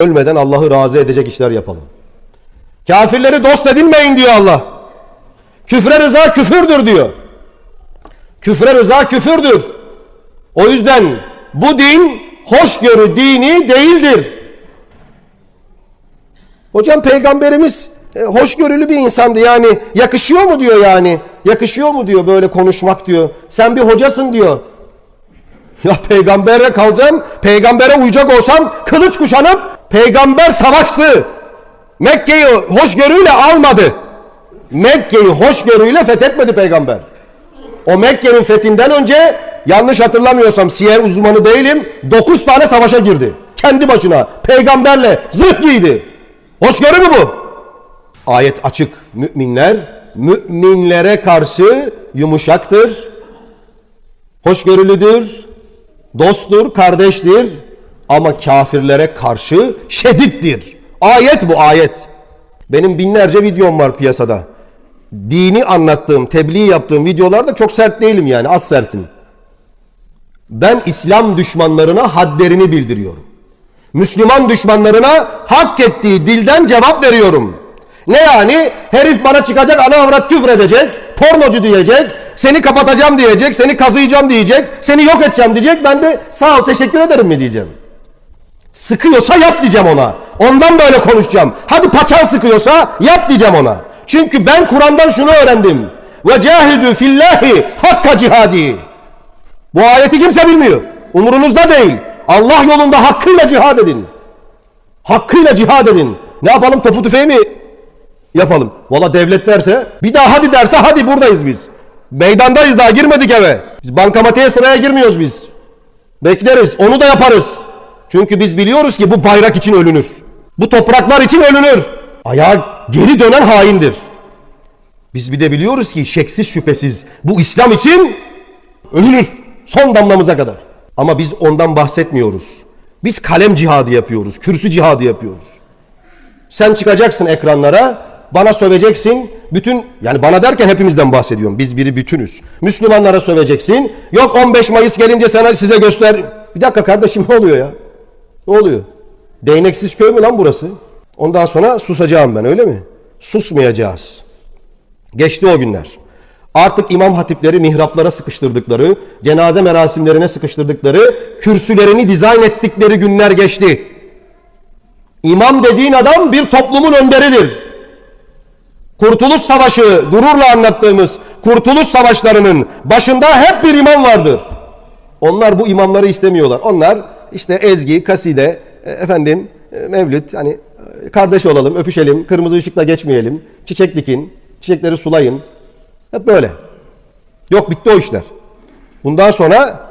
Ölmeden Allah'ı razı edecek işler yapalım. Kafirleri dost edinmeyin diyor Allah. Küfre rıza küfürdür diyor. Küfre rıza küfürdür. O yüzden bu din hoşgörü dini değildir. Hocam peygamberimiz e, hoşgörülü bir insandı yani yakışıyor mu diyor yani yakışıyor mu diyor böyle konuşmak diyor sen bir hocasın diyor ya peygambere kalacağım peygambere uyacak olsam kılıç kuşanıp peygamber savaştı Mekke'yi hoşgörüyle almadı Mekke'yi hoşgörüyle fethetmedi peygamber o Mekke'nin fethinden önce yanlış hatırlamıyorsam siyer uzmanı değilim 9 tane savaşa girdi kendi başına peygamberle zırh giydi hoşgörü mü bu? Ayet açık. Müminler müminlere karşı yumuşaktır. Hoşgörülüdür. Dosttur, kardeştir. Ama kafirlere karşı şedittir. Ayet bu ayet. Benim binlerce videom var piyasada. Dini anlattığım, tebliğ yaptığım videolarda çok sert değilim yani az sertim. Ben İslam düşmanlarına hadlerini bildiriyorum. Müslüman düşmanlarına hak ettiği dilden cevap veriyorum. Ne yani? Herif bana çıkacak ana avrat küfür edecek, pornocu diyecek, seni kapatacağım diyecek, seni kazıyacağım diyecek, seni yok edeceğim diyecek. Ben de sağ ol teşekkür ederim mi diyeceğim. Sıkıyorsa yap diyeceğim ona. Ondan böyle konuşacağım. Hadi paçan sıkıyorsa yap diyeceğim ona. Çünkü ben Kur'an'dan şunu öğrendim. Ve cahidu fillahi hakka cihadi. Bu ayeti kimse bilmiyor. Umurunuzda değil. Allah yolunda hakkıyla cihad edin. Hakkıyla cihad edin. Ne yapalım topu tüfeği mi yapalım? Valla devlet derse bir daha hadi derse hadi buradayız biz. Meydandayız daha girmedik eve. Biz bankamatiğe sıraya girmiyoruz biz. Bekleriz onu da yaparız. Çünkü biz biliyoruz ki bu bayrak için ölünür. Bu topraklar için ölünür. Ayağa geri dönen haindir. Biz bir de biliyoruz ki şeksiz şüphesiz bu İslam için ölünür. Son damlamıza kadar. Ama biz ondan bahsetmiyoruz. Biz kalem cihadı yapıyoruz. Kürsü cihadı yapıyoruz. Sen çıkacaksın ekranlara, bana söveceksin. Bütün yani bana derken hepimizden bahsediyorum. Biz biri bütünüz. Müslümanlara söveceksin. Yok 15 Mayıs gelince sana size göster. Bir dakika kardeşim ne oluyor ya? Ne oluyor? Değneksiz köy mü lan burası? Ondan sonra susacağım ben öyle mi? Susmayacağız. Geçti o günler. Artık imam hatipleri mihraplara sıkıştırdıkları, cenaze merasimlerine sıkıştırdıkları, kürsülerini dizayn ettikleri günler geçti. İmam dediğin adam bir toplumun önderidir. Kurtuluş Savaşı, gururla anlattığımız Kurtuluş Savaşlarının başında hep bir imam vardır. Onlar bu imamları istemiyorlar. Onlar işte ezgi, kaside, e, efendim e, mevlüt, hani kardeş olalım, öpüşelim, kırmızı ışıkla geçmeyelim, çiçek dikin, çiçekleri sulayın. Hep böyle. Yok bitti o işler. Bundan sonra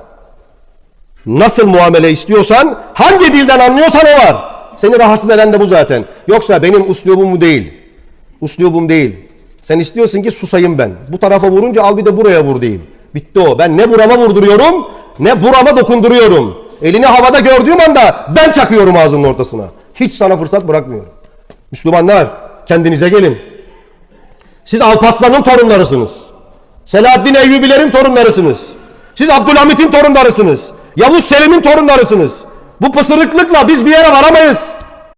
nasıl muamele istiyorsan, hangi dilden anlıyorsan o var. Seni rahatsız eden de bu zaten. Yoksa benim uslubum bu değil. Uslubum değil. Sen istiyorsun ki susayım ben. Bu tarafa vurunca al bir de buraya vur diyeyim. Bitti o. Ben ne burama vurduruyorum ne burama dokunduruyorum. Elini havada gördüğüm anda ben çakıyorum ağzının ortasına. Hiç sana fırsat bırakmıyorum. Müslümanlar kendinize gelin. Siz Alparslan'ın torunlarısınız. Selahaddin Eyyubilerin torunlarısınız. Siz Abdülhamit'in torunlarısınız. Yavuz Selim'in torunlarısınız. Bu pısırıklıkla biz bir yere varamayız.